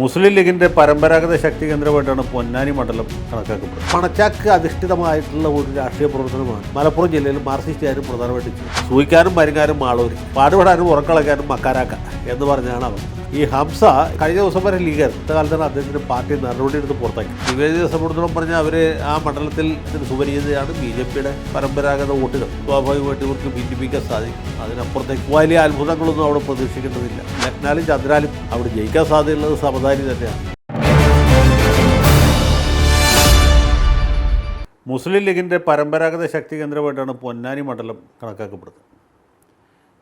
മുസ്ലിം ലീഗിന്റെ പരമ്പരാഗത ശക്തി കേന്ദ്രമായിട്ടാണ് പൊന്നാനി മണ്ഡലം കണക്കാക്കപ്പെടുന്നത്. പണച്ചാക്ക് അധിഷ്ഠിതമായിട്ടുള്ള ഒരു രാഷ്ട്രീയ പ്രവർത്തനമാണ്. മലപ്പുറം ജില്ലയിൽ മാർക്സിസ്റ്റുകാരും പ്രധാനമായിട്ടും സൂയിക്കാനും മരുങ്ങാനും മാളൂര്. പാടുപെടാനും ഉറക്കളക്കാനും മക്കാരാക്ക എന്ന് പറഞ്ഞാണ് അവർ. ഈ ഹംസ കഴിഞ്ഞ ദിവസം വരെ ലീഗർ ഇന്നത്തെ കാലത്താണ് അദ്ദേഹത്തിന്റെ പാർട്ടി നടപടി എടുത്ത് പുറത്താക്കി നിവേദിത സംബന്ധിച്ചിടത്തോളം പറഞ്ഞാൽ അവർ ആ മണ്ഡലത്തിൽ സുപരിചിതയാണ് ബി ജെ പിയുടെ പരമ്പരാഗത വോട്ടുകൾ. സ്വാഭാവികമായിട്ട് ഇവർക്ക് ഭിന്നിപ്പിക്കാൻ സാധിക്കും. അതിനപ്പുറത്തേക്ക് വലിയ അത്ഭുതങ്ങളൊന്നും അവിടെ പ്രതീക്ഷിക്കേണ്ടതില്ല. ലക്നാലും ചന്ദ്രാലും അവിടെ ജയിക്കാൻ സാധ്യതയുള്ളത് സമതാരി തന്നെയാണ്. മുസ്ലിം ലീഗിന്റെ പരമ്പരാഗത ശക്തി കേന്ദ്രമായിട്ടാണ് പൊന്നാനി മണ്ഡലം കണക്കാക്കപ്പെടുന്നത്.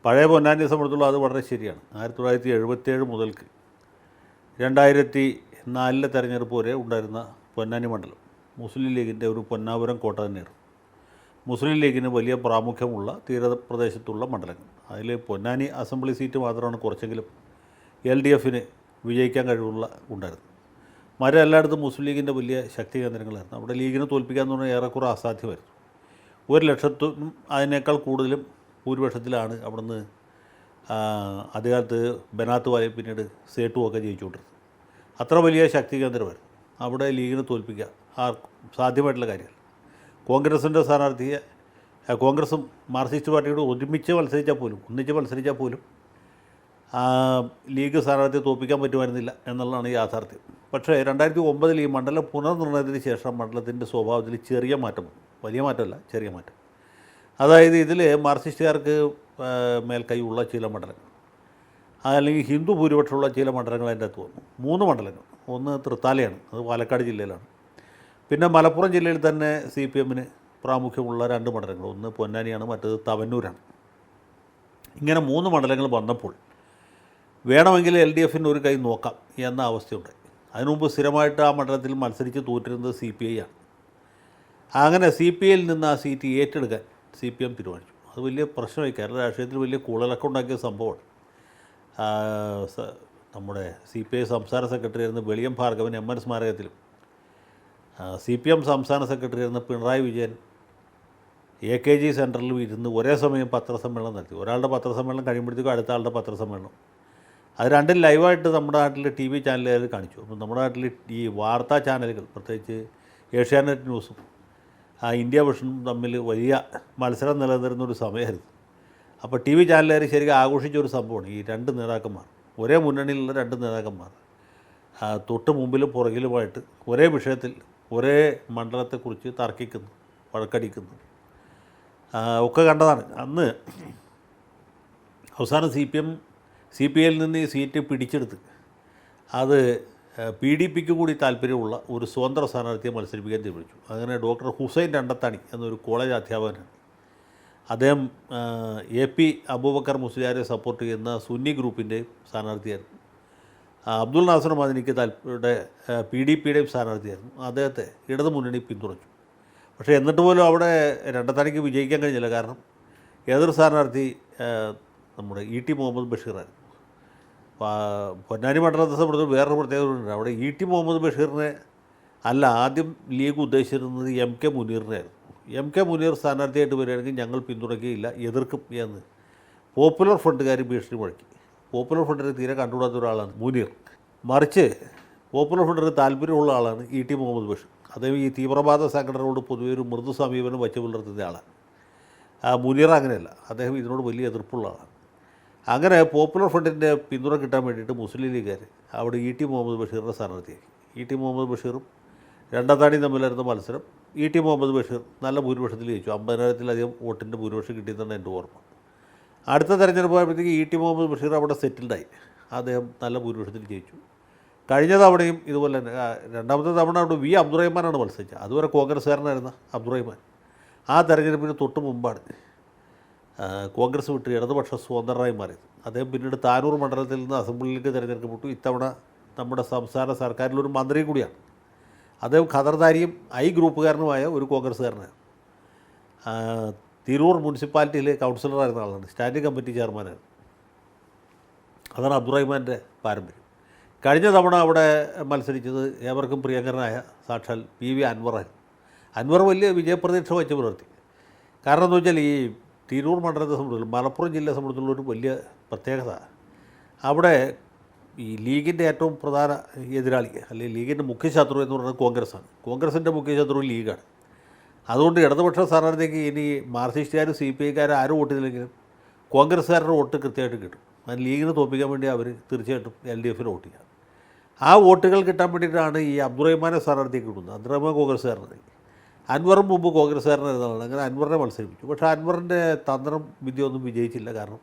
പഴയ പൊന്നാനിയെ സംബന്ധിച്ചുള്ള അത് വളരെ ശരിയാണ്. ആയിരത്തി തൊള്ളായിരത്തി എഴുപത്തേഴ് മുതൽക്ക് രണ്ടായിരത്തി നാലിലെ തെരഞ്ഞെടുപ്പ് വരെ ഉണ്ടായിരുന്ന പൊന്നാനി മണ്ഡലം മുസ്ലിം ലീഗിന്റെ ഒരു പൊന്നാപുരം കോട്ട തന്നെയാണ് മുസ്ലിം ലീഗിന് വലിയ പ്രാമുഖ്യമുള്ള തീരപ്രദേശത്തുള്ള മണ്ഡലങ്ങൾ. അതിൽ പൊന്നാനി അസംബ്ലി സീറ്റ് മാത്രമാണ് കുറച്ചെങ്കിലും എൽ ഡി എഫിന് വിജയിക്കാൻ കഴിവുള്ള ഉണ്ടായിരുന്നത്. മറ്റേ എല്ലായിടത്തും മുസ്ലിം ലീഗിന്റെ വലിയ ശക്തി കേന്ദ്രങ്ങളായിരുന്നു. അവിടെ ലീഗിനെ തോൽപ്പിക്കുക എന്ന് പറഞ്ഞാൽ ഏറെക്കുറെ അസാധ്യമായിരുന്നു. ഒരു ലക്ഷത്തും അതിനേക്കാൾ കൂടുതലും ഭൂരിപക്ഷത്തിലാണ് അവിടുന്ന് അധികാരത്ത് ബനാത്ത് വാലി പിന്നീട് സേട്ടും ഒക്കെ ജയിച്ചുകൊണ്ടിരുന്നത്. അത്ര വലിയ ശക്തി കേന്ദ്രമായിരുന്നു. അവിടെ ലീഗിനെ തോൽപ്പിക്കുക ആർക്കും സാധ്യമായിട്ടുള്ള കാര്യമല്ല. കോൺഗ്രസിന്റെ സ്ഥാനാർത്ഥിയെ കോൺഗ്രസും മാർക്സിസ്റ്റ് പാർട്ടിയോട് ഒരുമിച്ച് മത്സരിച്ചാൽ പോലും ഒന്നിച്ച് മത്സരിച്ചാൽ പോലും ലീഗ് സ്ഥാനാർത്ഥിയെ തോൽപ്പിക്കാൻ പറ്റുമായിരുന്നില്ല എന്നുള്ളതാണ് യാഥാർത്ഥ്യം. പക്ഷേ രണ്ടായിരത്തി ഒമ്പതിൽ ഈ മണ്ഡലം പുനർനിർണയത്തിന് ശേഷം മണ്ഡലത്തിന്റെ സ്വഭാവത്തിൽ ചെറിയ മാറ്റം വലിയ മാറ്റമല്ല ചെറിയ മാറ്റം. അതായത് ഇതിൽ മേൽക്കൈ മേൽക്കൈയുള്ള ചില മണ്ഡലങ്ങൾ അല്ലെങ്കിൽ ഹിന്ദു ഭൂരിപക്ഷമുള്ള ചില മണ്ഡലങ്ങൾ അതിന്റെ അകത്ത് വന്നു. മൂന്ന് മണ്ഡലങ്ങൾ. ഒന്ന് തൃത്താലയാണ് അത് പാലക്കാട് ജില്ലയിലാണ്. പിന്നെ മലപ്പുറം ജില്ലയിൽ തന്നെ സി പി എമ്മിന് പ്രാമുഖ്യമുള്ള രണ്ട് മണ്ഡലങ്ങൾ. ഒന്ന് പൊന്നാനിയാണ് മറ്റേത് തവന്നൂരാണ്. ഇങ്ങനെ മൂന്ന് മണ്ഡലങ്ങൾ വന്നപ്പോൾ വേണമെങ്കിൽ എൽ ഡി എഫിന് ഒരു കൈ നോക്കാം എന്ന അവസ്ഥയുണ്ടായി. അതിനുമുമ്പ് സ്ഥിരമായിട്ട് ആ മണ്ഡലത്തിൽ മത്സരിച്ച് തോറ്റിരുന്നത് സി പി ഐ ആണ്. അങ്ങനെ സി പി ഐയിൽ നിന്ന് ആ സീറ്റ് ഏറ്റെടുക്കാൻ സി പി എം തീരുമാനിച്ചു. അത് വലിയ പ്രശ്നമായി. കേരള രാഷ്ട്രീയത്തിൽ വലിയ കൂളലൊക്കെ ഉണ്ടാക്കിയ സംഭവമാണ്. നമ്മുടെ സി പി ഐ സംസ്ഥാന സെക്രട്ടറി ആയിരുന്ന വെളിയം ഭാർഗവൻ എം എൻ സ്മാരകത്തിലും സി പി എം സംസ്ഥാന സെക്രട്ടറി ആയിരുന്ന Pinarayi Vijayan A K G സെന്ററിലും ഇരുന്ന് ഒരേ സമയം പത്രസമ്മേളനം നടത്തി. ഒരാളുടെ പത്രസമ്മേളനം കഴിയുമ്പോഴത്തേക്കും അടുത്ത ആളുടെ പത്രസമ്മേളനം. അത് രണ്ടും ലൈവായിട്ട് നമ്മുടെ നാട്ടിൽ ടി വി ചാനലുകാർ കാണിച്ചു. അപ്പോൾ നമ്മുടെ നാട്ടിൽ ഈ വാർത്താ ചാനലുകൾ പ്രത്യേകിച്ച് ഏഷ്യാനെറ്റ് ന്യൂസും ആ ഇന്ത്യ വിഷനും തമ്മിൽ വലിയ മത്സരം നിലനിന്നിരുന്ന ഒരു സമയമായിരുന്നു. അപ്പോൾ ടി വി ചാനലുകാർ ശരിക്കും ആഘോഷിച്ച ഒരു സംഭവമാണ്. ഈ രണ്ട് നേതാക്കന്മാർ ഒരേ മുന്നണിയിലുള്ള രണ്ട് നേതാക്കന്മാർ തൊട്ട് മുമ്പിലും പുറകിലുമായിട്ട് ഒരേ വിഷയത്തിൽ ഒരേ മണ്ഡലത്തെക്കുറിച്ച് തർക്കിക്കുന്നു വഴക്കടിക്കുന്നു. ഒക്കെ കണ്ടതാണ്. അന്ന് അവസാനം C P M C P ഐയിൽ നിന്ന് ഈ സീറ്റ് പിടിച്ചെടുത്ത് അത് പി ഡി പിക്ക് കൂടി താല്പര്യമുള്ള ഒരു സ്വതന്ത്ര സ്ഥാനാർത്ഥിയെ മത്സരിപ്പിക്കാൻ തീരുമാനിച്ചു. അങ്ങനെ ഡോക്ടർ ഹുസൈൻ രണ്ടത്താണി എന്നൊരു കോളേജ് അധ്യാപകനാണ്. അദ്ദേഹം എ പി അബൂബക്കർ മുസ്ലിയാരെ സപ്പോർട്ട് ചെയ്യുന്ന സുന്നി ഗ്രൂപ്പിന്റെ സ്ഥാനാർത്ഥിയായിരുന്നു. അബ്ദുൽ നാസർ മദനിക്ക് താല്പര്യയുടെ പി ഡി പിയുടെയും സ്ഥാനാർത്ഥിയായിരുന്നു. അദ്ദേഹത്തെ ഇടതു മുന്നണി പിന്തുണച്ചു. പക്ഷേ എന്നിട്ട് പോലും അവിടെ രണ്ടത്താണിക്ക് വിജയിക്കാൻ കഴിഞ്ഞില്ല. കാരണം എതിർ സ്ഥാനാർത്ഥി നമ്മുടെ ഇ ടി മുഹമ്മദ് ബഷീറായിരുന്നു. പൊന്നാനി മണ്ഡലത്തെ സംബന്ധിച്ച് വേറൊരു പ്രത്യേകതയുണ്ട് അവിടെ ഇ ടി മുഹമ്മദ് ബഷീറിനെ അല്ല ആദ്യം ലീഗ് ഉദ്ദേശിച്ചിരുന്നത് എം കെ മുനീറിനെയായിരുന്നു. എം കെ മുനീർ സ്ഥാനാർത്ഥിയായിട്ട് വരികയാണെങ്കിൽ ഞങ്ങൾ പിന്തുണയ്ക്കുകയില്ല എതിർക്കും എന്ന്. പോപ്പുലർ ഫ്രണ്ടുകാർ ഭീഷണി മുഴക്കി. പോപ്പുലർ ഫ്രണ്ടിന് തീരെ കണ്ടുകൂടാത്ത ഒരാളാണ് മുനീർ. മറിച്ച് പോപ്പുലർ ഫ്രണ്ടിന് താല്പര്യമുള്ള ആളാണ് ഇ ടി മുഹമ്മദ് ബഷീർ. അദ്ദേഹം ഈ തീവ്രവാദ സംഘടനയോട് പൊതുവെ ഒരു മൃദു സമീപനം വച്ചു പുലർത്തുന്ന ആളാണ്. മുനീർ അങ്ങനെയല്ല. അദ്ദേഹം ഇതിനോട് വലിയ എതിർപ്പുള്ള ആളാണ്. അങ്ങനെ പോപ്പുലർ ഫ്രണ്ടിന്റെ പിന്തുണ കിട്ടാൻ വേണ്ടിയിട്ട് മുസ്ലിം ലീഗുകാർ അവിടെ ഇ ടി മുഹമ്മദ് ബഷീറിനെ സ്ഥാനാർത്ഥിയാക്കി. ഇ ടി മുഹമ്മദ് ബഷീറും രണ്ടാത്താണി തമ്മിലായിരുന്ന മത്സരം ഇ ടി മുഹമ്മദ് ബഷീർ നല്ല ഭൂരിപക്ഷത്തിൽ ജയിച്ചു. അമ്പതിനായിരത്തിലധികം വോട്ടിന്റെ ഭൂരിപക്ഷം കിട്ടിയെന്നാണ് എന്റെ ഓർമ്മ. അടുത്ത തെരഞ്ഞെടുപ്പ് ആയപ്പോഴത്തേക്ക് ഇ ടി മുഹമ്മദ് ബഷീർ അവിടെ സെറ്റിൽഡായി. അദ്ദേഹം നല്ല ഭൂരിപക്ഷത്തിൽ ജയിച്ചു. കഴിഞ്ഞ തവണയും ഇതുപോലെ തന്നെ രണ്ടാമത്തെ തവണ അവിടെ വി അബ്ദുറഹ്മാനാണ് മത്സരിച്ചത്. അതുവരെ കോൺഗ്രസ്സുകാരനായിരുന്ന അബ്ദുറഹ്മാൻ. ആ തെരഞ്ഞെടുപ്പിന് തൊട്ട് മുമ്പാണ്. കോൺഗ്രസ് വിട്ട് ഇടതുപക്ഷ സ്വതന്ത്രരായി മാറിയത്. അദ്ദേഹം പിന്നീട് താനൂർ മണ്ഡലത്തിൽ നിന്ന് അസംബ്ലിയിലേക്ക് തിരഞ്ഞെടുക്കപ്പെട്ടു. ഇത്തവണ നമ്മുടെ സംസ്ഥാന സർക്കാരിലൊരു മന്ത്രിയും കൂടിയാണ്. അദ്ദേഹം ഖദർദാരിയും ഐ ഗ്രൂപ്പുകാരനുമായ ഒരു കോൺഗ്രസ്സുകാരനാണ്. തിരൂർ മുനിസിപ്പാലിറ്റിയിലെ കൗൺസിലറായിരുന്ന ആളാണ്. സ്റ്റാൻഡിംഗ് കമ്മിറ്റി ചെയർമാനാണ്. അതാണ് അബ്ദുറഹ്മാന്റെ പാരമ്പര്യം. കഴിഞ്ഞ തവണ അവിടെ മത്സരിച്ചത് ഏവർക്കും പ്രിയങ്കരനായ സാക്ഷാൽ പി വി അൻവറായിരുന്നു അൻവർ വലിയ വിജയപ്രതീക്ഷ വെച്ച് പുലർത്തി. കാരണം എന്ന് വെച്ചാൽ ഈ തിരൂർ മണ്ഡലത്തെ സംബന്ധിച്ചുള്ള മലപ്പുറം ജില്ലയെ സംബന്ധിച്ചുള്ള ഒരു വലിയ പ്രത്യേകത. അവിടെ ഈ ലീഗിന്റെ ഏറ്റവും പ്രധാന എതിരാളി അല്ലെങ്കിൽ ലീഗിന്റെ മുഖ്യ ശത്രു എന്ന് പറയുന്നത് കോൺഗ്രസ്സാണ്. കോൺഗ്രസിന്റെ മുഖ്യ ശത്രു ലീഗാണ്. അതുകൊണ്ട് ഇടതുപക്ഷ സ്ഥാനാർത്ഥിക്ക് ഇനി മാർക്സിസ്റ്റുകാരും സി പി ഐക്കാരും ആരും വോട്ട് ചെയ്തില്ലെങ്കിലും കോൺഗ്രസ്സുകാരുടെ വോട്ട് കൃത്യമായിട്ട് കിട്ടും. അത് ലീഗിനെ തോൽപ്പിക്കാൻ വേണ്ടി അവർ തീർച്ചയായിട്ടും എൽ ഡി എഫിന് വോട്ട് ചെയ്യാം ആ വോട്ടുകൾ കിട്ടാൻ വേണ്ടിയിട്ടാണ് ഈ അബ്ദുറഹ്മാനെ സ്ഥാനാർത്ഥിക്ക് കിട്ടുന്നത്. അബ്ദുറഹ്മാൻ കോൺഗ്രസ്സുകാരനായി അൻവറും മുമ്പ് കോൺഗ്രസ്സുകാരനായിരുന്നതാണ് അങ്ങനെ അൻവറിനെ മത്സരിപ്പിച്ചു. പക്ഷേ അൻവറിന്റെ തന്ത്രം വിദ്യയൊന്നും വിജയിച്ചില്ല. കാരണം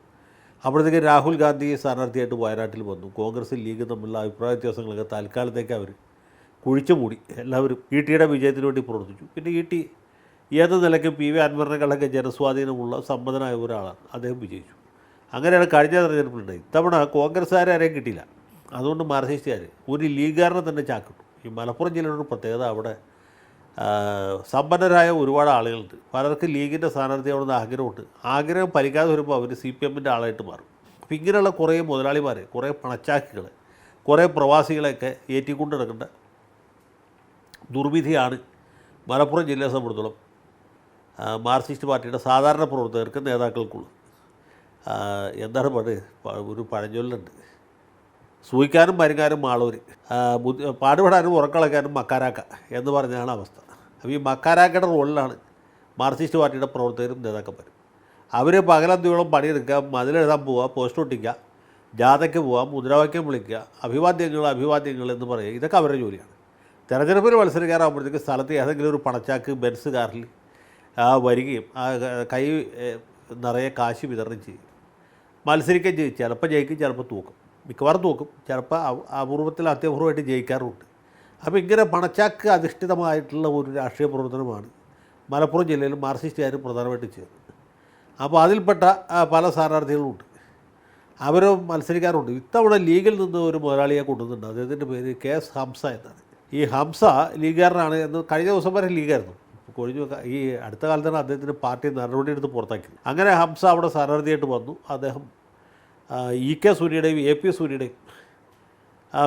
അപ്പോഴത്തേക്ക് രാഹുൽ ഗാന്ധി സ്ഥാനാർത്ഥിയായിട്ട് വയനാട്ടിൽ വന്നു. കോൺഗ്രസ് ലീഗ് തമ്മിലുള്ള അഭിപ്രായ വ്യത്യാസങ്ങളൊക്കെ തൽക്കാലത്തേക്ക് അവർ കുഴിച്ചു മൂടി. എല്ലാവരും ഇ ടിയുടെ വിജയത്തിന് വേണ്ടി പ്രവർത്തിച്ചു. പിന്നെ ഇ ടി ഏത് നിലയ്ക്കും പി വി അൻവറിനെക്കാളൊക്കെ ജനസ്വാധീനമുള്ള സമ്മതനായ ഒരാളാണ്. അദ്ദേഹം വിജയിച്ചു. അങ്ങനെയാണ് കഴിഞ്ഞ തെരഞ്ഞെടുപ്പിലുണ്ടായി ഇത്തവണ കോൺഗ്രസ്സുകാരെ ആരെയും കിട്ടിയില്ല. അതുകൊണ്ട് മാർസിസ്റ്റുകാർ ഒരു ലീഗുകാരനെ തന്നെ ചാക്കിട്ടു. ഈ മലപ്പുറം ജില്ലയുടെ പ്രത്യേകത അവിടെ സമ്പന്നരായ ഒരുപാട് ആളുകളുണ്ട്. പലർക്ക് ലീഗിന്റെ സ്ഥാനാർത്ഥി അവിടെ ആഗ്രഹമുണ്ട്. ആഗ്രഹം പരിക്കാതെ വരുമ്പോൾ അവർ സി പി എമ്മിന്റെ ആളായിട്ട് മാറും. അപ്പം ഇങ്ങനെയുള്ള കുറേ മുതലാളിമാരെ കുറേ പണച്ചാക്കികൾ കുറേ പ്രവാസികളെയൊക്കെ ഏറ്റിക്കൊണ്ട് നടക്കേണ്ട ദുർവിധിയാണ് മലപ്പുറം ജില്ലയെ സംബന്ധിച്ചിടത്തോളം മാർക്സിസ്റ്റ് പാർട്ടിയുടെ സാധാരണ പ്രവർത്തകർക്ക് നേതാക്കൾക്കുള്ളു എന്താണ് പണ്ട് ഒരു പഴഞ്ചൊല്ലുണ്ട്. സൂയിക്കാനും ആ, ബുദ്ധി പാടുപെടാനും ഉറക്കളയ്ക്കാനും മക്കാരാക്ക എന്ന് പറഞ്ഞാണ് അവസ്ഥ. അപ്പോൾ ഈ മക്കാരാക്കയുടെ റോളിലാണ് മാർക്സിസ്റ്റ് പാർട്ടിയുടെ പ്രവർത്തകരും നേതാക്കന്മാരും. അവർ പകലന്തിയോളം പണിയെടുക്കുക മതിലെഴുതാൻ പോവുക പോസ്റ്റ് ഒട്ടിക്കുക ജാഥയ്ക്ക് പോവുക മുദ്രാവാക്യം വിളിക്കുക അഭിവാദ്യങ്ങൾ അഭിവാദ്യങ്ങൾ എന്ന് പറയുക ഇതൊക്കെ അവരുടെ ജോലിയാണ്. തെരഞ്ഞെടുപ്പിൽ മത്സരിക്കാറാകുമ്പോഴത്തേക്ക് സ്ഥലത്ത് ഏതെങ്കിലും ഒരു പണച്ചാക്ക് ബെൻസ് കാറിൽ വരികയും ആ കൈ നിറയെ കാശ് വിതരണം ചെയ്യും. മത്സരിക്കുകയും ചെയ്യും. ചിലപ്പോൾ ജയിക്കും ചിലപ്പോൾ തൂക്കും. മിക്കവാറും തൂക്കും. ചിലപ്പോൾ അപ- അപൂർവത്തിൽ അത്യപൂർവമായിട്ട് ജയിക്കാറുമുണ്ട്. അപ്പോൾ ഇങ്ങനെ പണച്ചാക്ക് അധിഷ്ഠിതമായിട്ടുള്ള ഒരു രാഷ്ട്രീയ പ്രവർത്തനമാണ്. മലപ്പുറം ജില്ലയിൽ മാർക്സിസ്റ്റുകാർ പ്രധാനമായിട്ട് ചെയ്യുന്നത്. അപ്പോൾ അതിൽപ്പെട്ട പല സ്ഥാനാർത്ഥികളുമുണ്ട് അവരും മത്സരിക്കാറുണ്ട്. ഇത്തവണ ലീഗിൽ നിന്ന് ഒരു മുതലാളിയെ കൊണ്ടുവന്നിട്ടുണ്ട്. അദ്ദേഹത്തിന്റെ പേര് കെ എസ് ഹംസ എന്നാണ്. ഈ ഹംസ ലീഗുകാരനാണ് എന്ന് കഴിഞ്ഞ ദിവസം വരെ ലീഗായിരുന്നു. കൊഴിഞ്ഞു ഈ അടുത്ത കാലത്താണ് അദ്ദേഹത്തിന് പാർട്ടി നടപടിയെടുത്ത് പുറത്താക്കി. അങ്ങനെ ഹംസ അവിടെ സ്ഥാനാർത്ഥിയായിട്ട് വന്നു. അദ്ദേഹം ഇ കെ സൂര്യയുടെയും എ പി സൂര്യയുടെയും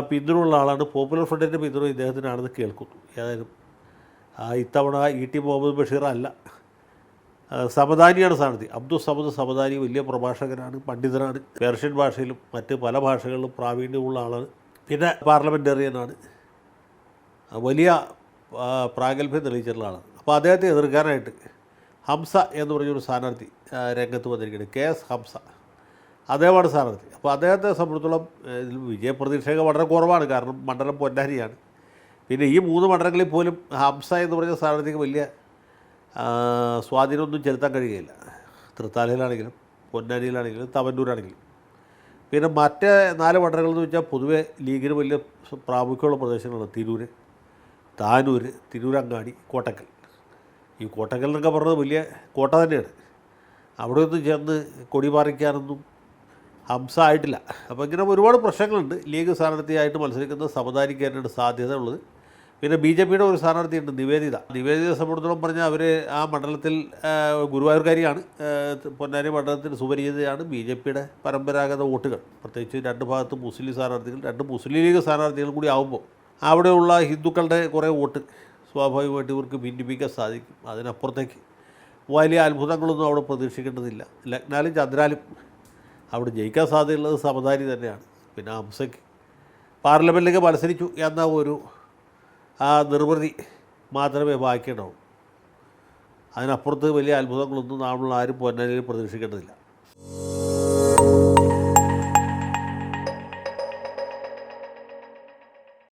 പിന്തുണയുള്ള ആളാണ്. പോപ്പുലർ ഫ്രണ്ടിന്റെ പിന്തുണ ഇദ്ദേഹത്തിനാണെന്ന് കേൾക്കുന്നു ഏതായാലും ഇത്തവണ ഇ ടി മുഹമ്മദ് ബഷീർ അല്ല. സമദാനിയാണ് സ്ഥാനാർത്ഥി അബ്ദുൾ സമദ് സമദാനി വലിയ പ്രഭാഷകനാണ് പണ്ഡിതനാണ്. പേർഷ്യൻ ഭാഷയിലും മറ്റ് പല ഭാഷകളിലും പ്രാവീണ്യമുള്ള ആളാണ്. പിന്നെ പാർലമെന്റേറിയനാണ് വലിയ പ്രാഗൽഭ്യം തെളിയിച്ചിട്ടുള്ള ആളാണ്. അപ്പോൾ അദ്ദേഹത്തെ എതിർക്കാനായിട്ട് ഹംസ എന്ന് പറഞ്ഞൊരു സ്ഥാനാർത്ഥി രംഗത്ത് വന്നിരിക്കുന്നത് കെ എസ് ഹംസ. അദ്ദേഹമാണ് സ്ഥാനാർത്ഥി അപ്പോൾ അദ്ദേഹത്തെ സംബന്ധിച്ചിടത്തോളം ഏഹ്, ഇതിൽ വിജയപ്രതീക്ഷയൊക്കെ വളരെ കുറവാണ്. കാരണം മണ്ഡലം പൊന്നാരിയാണ്. പിന്നെ ഈ മൂന്ന് മണ്ഡലങ്ങളിൽ പോലും ഹംസ എന്ന് പറഞ്ഞ സ്ഥാനാർത്ഥിക്ക് വലിയ സ്വാധീനമൊന്നും ചെലുത്താൻ കഴിയുകയില്ല. തൃത്താലയിലാണെങ്കിലും പൊന്നാനിയിലാണെങ്കിലും തവന്നൂരാണെങ്കിലും. പിന്നെ മറ്റേ നാല് മണ്ഡലങ്ങൾ എന്ന് വെച്ചാൽ പൊതുവെ ലീഗിന് വലിയ പ്രാമുഖ്യമുള്ള പ്രദേശങ്ങളാണ്. തിരൂർ താനൂർ തിരൂരങ്ങാടി കോട്ടക്കൽ. ഈ കോട്ടക്കൽ എന്നൊക്കെ പറഞ്ഞത് വലിയ കോട്ട തന്നെയാണ്. അവിടെ ഒന്ന് ചെന്ന് കൊടി പാറിക്കാനൊന്നും ഹംസ അപ്പോൾ ഇങ്ങനെ ഒരുപാട് പ്രശ്നങ്ങളുണ്ട്. ലീഗ് സ്ഥാനാർത്ഥിയായിട്ട് മത്സരിക്കുന്ന സമതാരിക്കാനായിട്ട് സാധ്യത ഉള്ളത് പിന്നെ ബി ജെ പിയുടെ ഒരു സ്ഥാനാർത്ഥിയുണ്ട് നിവേദിത. നിവേദിത സംബന്ധിച്ചിടത്തോളം പറഞ്ഞാൽ അവർ ആ മണ്ഡലത്തിൽ ഗുരുവായൂർക്കാരിയാണ്. പൊന്നാനി മണ്ഡലത്തിൽ സുപരിചിതയാണ് ബി ജെ പിയുടെ പരമ്പരാഗത വോട്ടുകൾ. പ്രത്യേകിച്ച് രണ്ട് ഭാഗത്ത് മുസ്ലിം സ്ഥാനാർത്ഥികൾ രണ്ട് മുസ്ലിം ലീഗ് സ്ഥാനാർത്ഥികൾ കൂടി ആകുമ്പോൾ അവിടെയുള്ള ഹിന്ദുക്കളുടെ കുറേ വോട്ട് സ്വാഭാവികമായിട്ട് ഇവർക്ക് ഭിന്നിപ്പിക്കാൻ സാധിക്കും. അതിനപ്പുറത്തേക്ക് വലിയ അത്ഭുതങ്ങളൊന്നും അവിടെ പ്രതീക്ഷിക്കേണ്ടതില്ല. ലഗ്നാലും ചന്ദ്രാലും അവിടെ ജയിക്കാൻ സാധ്യതയുള്ളത് സമതാരി തന്നെയാണ്. പിന്നെ ഹംസയ്ക്ക് പാർലമെന്റിലേക്ക് മത്സരിച്ചു എന്ന ഒരു ആ നിർവൃതി മാത്രമേ ബാക്കിയുണ്ടാവൂ. അതിനപ്പുറത്ത് വലിയ അത്ഭുതങ്ങളൊന്നും നമ്മൾ ആരും പൊന്നാനിയിൽ പ്രതീക്ഷിക്കേണ്ടതില്ല.